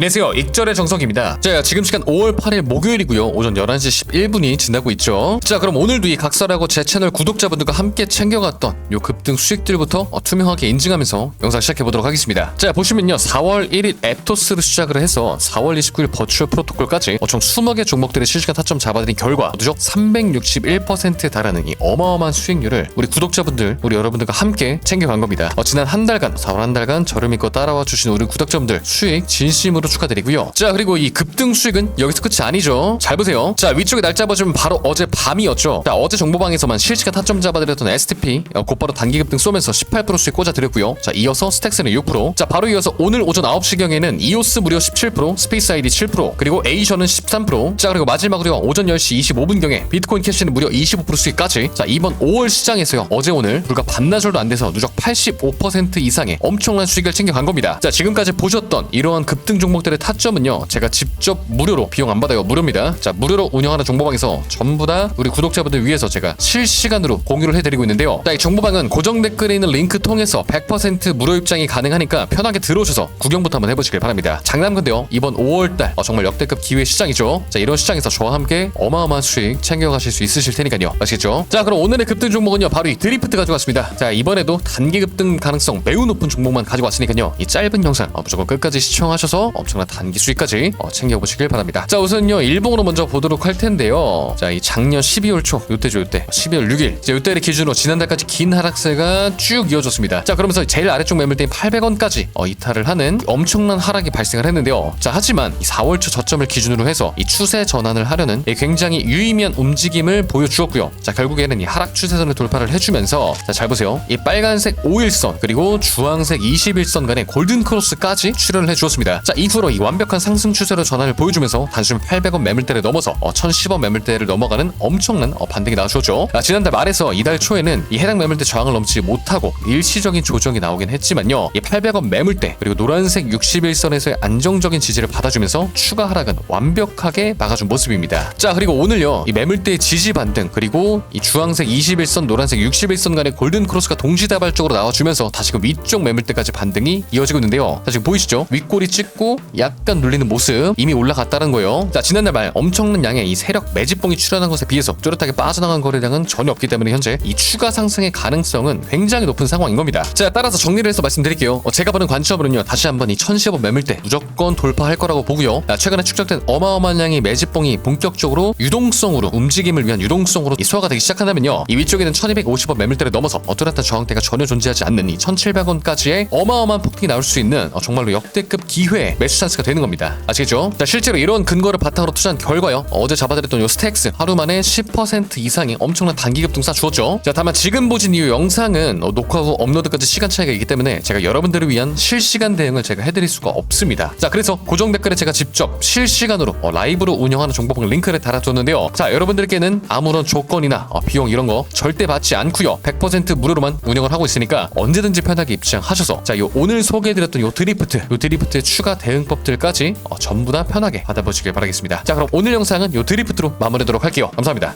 안녕하세요. 익절의 정석입니다. 자, 지금 시간 5월 8일 목요일이고요. 오전 11시 11분이 지나고 있죠. 자, 그럼 오늘도 이 각설하고 제 채널 구독자분들과 함께 챙겨갔던 요 급등 수익들부터 어, 투명하게 인증하면서 영상 시작해 보도록 하겠습니다. 자, 보시면요. 4월 1일 앱토스를 시작을 해서 4월 29일 버추얼 프로토콜까지 어, 총 20개 종목들의 실시간 타점 잡아드린 결과 누적 361%에 달하는 이 어마어마한 수익률을 우리 구독자분들, 우리 여러분들과 함께 챙겨간 겁니다. 어, 지난 한 달간, 4월 한 달간 저를 믿고 따라와 주신 우리 구독자분들 수익 진심으로 축하드리고요. 자, 그리고 이 급등 수익은 여기서 끝이 아니죠. 잘 보세요. 자, 위쪽에 날짜 보시면 바로 어제 밤이었죠. 자, 어제 정보방에서만 실시간 타점 잡아드렸던 STP 어, 곧바로 단기 급등 쏘면서 18% 수익 꽂아드렸고요. 자, 이어서 스택스는 6%. 자, 바로 이어서 오늘 오전 9시경에는 이오스 무려 17%, 스페이스 아이디 7%, 그리고 에이션은 13%. 자, 그리고 마지막으로 오전 10시 25분경에 비트코인 캐시는 무려 25% 수익까지. 자, 이번 5월 시장에서요. 어제 오늘 불과 반나절도 안 돼서 누적 85% 이상의 엄청난 수익을 챙겨간 겁니다. 자, 지금까지 보셨던 이러한 급등 종목 들의 타점은요. 제가 직접 무료로 비용 안 받아요. 무료입니다. 자, 무료로 운영하는 정보방에서 전부 다 우리 구독자분들 위해서 제가 실시간으로 공유를 해드리고 있는데요. 자, 이 정보방은 고정 댓글에 있는 링크 통해서 100% 무료 입장이 가능하니까 편하게 들어오셔서 구경부터 한번 해보시길 바랍니다. 장남 근데요. 이번 5월달 어, 정말 역대급 기회 시장이죠. 자, 이런 시장에서 저와 함께 어마어마한 수익 챙겨가실 수 있으실 테니까요. 아시겠죠? 자, 그럼 오늘의 급등 종목은요. 바로 이 드리프트 가지고 왔습니다. 자, 이번에도 단기 급등 가능성 매우 높은 종목만 가지고 왔으니까요. 이 짧은 영상 어, 무조건 끝까지 시청하셔서 엄청난 단기 수익까지 어, 챙겨보시길 바랍니다. 자, 우선요. 일봉으로 먼저 보도록 할 텐데요. 자, 이 작년 12월 초 요때죠, 요때. 12월 6일. 이제 요때를 기준으로 지난달까지 긴 하락세가 쭉 이어졌습니다. 자, 그러면서 제일 아래쪽 매물대인 800원까지 어, 이탈을 하는 엄청난 하락이 발생을 했는데요. 자, 하지만 이 4월 초 저점을 기준으로 해서 이 추세 전환을 하려는 이 굉장히 유의미한 움직임을 보여주었고요. 자, 결국에는 이 하락 추세선을 돌파를 해주면서 자, 잘 보세요. 이 빨간색 5일선 그리고 주황색 21선 간의 골든 크로스까지 출현을 해주었습니다. 자, 이후 로 이 완벽한 상승 추세로 전환을 보여주면서 단순 800원 매물대를 넘어서 어, 1010원 매물대를 넘어가는 엄청난 어, 반등이 나와주었죠. 아, 지난달 말에서 이달 초에는 이 해당 매물대 저항을 넘지 못하고 일시적인 조정이 나오긴 했지만요. 이 800원 매물대 그리고 노란색 61선에서의 안정적인 지지를 받아주면서 추가 하락은 완벽하게 막아준 모습입니다. 자 그리고 오늘요 이 매물대의 지지 반등 그리고 이 주황색 21선 노란색 61선 간의 골든 크로스가 동시다발적으로 나와주면서 다시금 위쪽 매물대까지 반등이 이어지고 있는데요. 자 지금 보이시죠? 윗꼬리 찍고 약간 눌리는 모습 이미 올라갔다는 거예요. 자 지난달 말 엄청난 양의 이 세력 매집봉이 출현한 것에 비해서 뚜렷하게 빠져나간 거래량은 전혀 없기 때문에 현재 이 추가 상승의 가능성은 굉장히 높은 상황인 겁니다. 자 따라서 정리를 해서 말씀드릴게요. 어, 제가 보는 관점으로는요 다시 한번 이 1015원 매물대 무조건 돌파할 거라고 보고요. 자, 최근에 축적된 어마어마한 양의 매집봉이 본격적으로 유동성으로 움직임을 위한 유동성으로 이 소화가 되기 시작한다면요 이 위쪽에는 1250원 매물대를 넘어서 어, 뚜렷한 저항대가 전혀 존재하지 않는 이 1700원까지의 어마어마한 폭등이 나올 수 있는 어, 정말로 역대급 기회 의 매수 찬스가 되는 겁니다. 아시겠죠? 자 실제로 이런 근거를 바탕으로 투자한 결과요 어제 잡아드렸던 요 스택스 하루 만에 10% 이상의 엄청난 단기 급등 쏴주었죠. 자 다만 지금 보신 이 영상은 어, 녹화 후 업로드까지 시간 차이가 있기 때문에 제가 여러분들을 위한 실시간 대응을 제가 해드릴 수가 없습니다. 자 그래서 고정 댓글에 제가 직접 실시간으로 어, 라이브로 운영하는 정보방 링크를 달아줬는데요. 자 여러분들께는 아무런 조건이나 어, 비용 이런 거 절대 받지 않고요. 100% 무료로만 운영을 하고 있으니까 언제든지 편하게 입장하셔서 자 요 오늘 소개해드렸던 요 드리프트 요 드리프트의 추가 대응법들까지 어, 전부 다 편하게 받아보시길 바라겠습니다. 자 그럼 오늘 영상은 요 드리프트로 마무리하도록 할게요. 감사합니다.